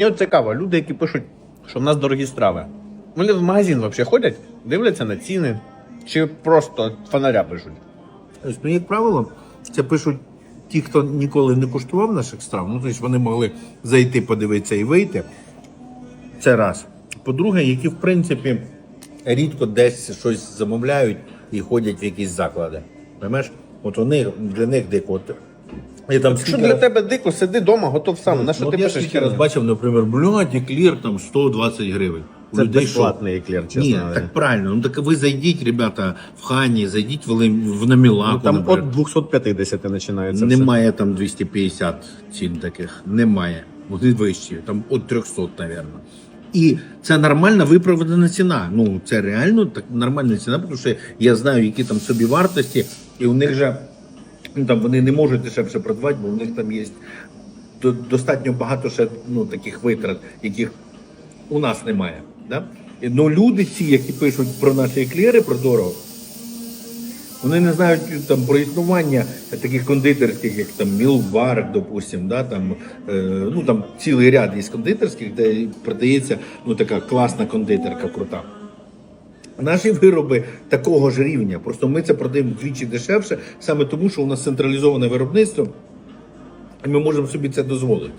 Мені от цікаво, люди, які пишуть, що в нас дорогі страви. Вони в магазин взагалі ходять, дивляться на ціни, чи просто фонаря пишуть. Ну, як правило, це пишуть ті, хто ніколи не куштував наших страв. Ну, тобто вони могли зайти, подивитися і вийти. Це раз. По-друге, які, в принципі, рідко десь щось замовляють і ходять в якісь заклади. Понимаєш? От вони для них дико. Я там Що скільки для раз- тебе дико, сиди вдома, готов сам. На що От ти я пишеш? скільки раз бачив, наприклад, блядь, еклір там 120 гривень. У Це людей безплатний що? еклер, чесно Ні, говоря. так правильно. Ну так ви зайдіть, ребята, в Хані, зайдіть в, Лем- в Намілаку, Ну, там наприклад. от 250 починається. все. Немає там 250 цін таких. Немає. Вони вищі, там от 300, мабуть. І це нормальна виправдана ціна. Ну, це реально так нормальна ціна, тому що я знаю, які там собі вартості, і у них же ну, там вони не можуть дешевше продавати, бо у них там є достатньо багато ще ну, таких витрат, яких у нас немає. Да? Ну, люди ці, які пишуть про наші еклери, про дорого, вони не знають там про існування таких кондитерських, як там Мілбар, допустим, да, там, е, ну там цілий ряд із кондитерських, де продається ну, така класна кондитерка крута. Наші вироби такого ж рівня. Просто ми це продаємо вдвічі дешевше, саме тому, що у нас централізоване виробництво, і ми можемо собі це дозволити.